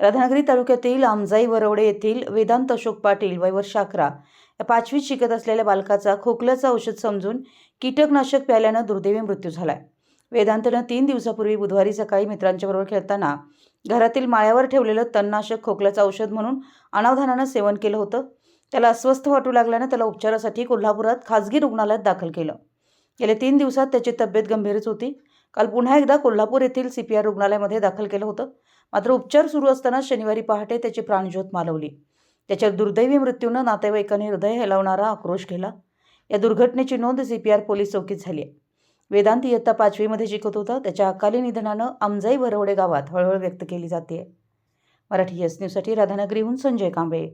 राधानगरी तालुक्यातील आमजाई वरवडे येथील वेदांत अशोक पाटील वय वर्ष अकरा या पाचवीत शिकत असलेल्या बालकाचा खोकल्याचं औषध समजून कीटकनाशक प्यायल्यानं दुर्दैवी मृत्यू झालाय. वेदांतनं तीन दिवसापूर्वी बुधवारी सकाळी मित्रांच्याबरोबर खेळताना घरातील माळ्यावर ठेवलेलं तणनाशक खोकल्याचं औषध म्हणून अनावधानानं सेवन केलं होतं. त्याला अस्वस्थ वाटू लागल्यानं त्याला उपचारासाठी कोल्हापुरात खाजगी रुग्णालयात दाखल केलं. गेल्या तीन दिवसात त्याची तब्येत गंभीरच होती. काल पुन्हा एकदा कोल्हापूर येथील सी पी आर रुग्णालयामध्ये दाखल केलं होतं. मात्र उपचार सुरू असताना शनिवारी पहाटे त्याची प्राणज्योत मालवली. त्याच्या दुर्दैवी मृत्यूनं नातेवाईकांनी हृदय हेलावणारा आक्रोश केला या दुर्घटनेची नोंद सी पी आर पोलीस चौकीत झाली आहे. वेदांत इयत्ता पाचवीमध्ये शिकत होता. त्याच्या अकाली निधनानं आमजाई भरवडे गावात हळहळ व्यक्त केली जाते. मराठी एस न्यूजसाठी राधानगरीहून संजय कांबळे.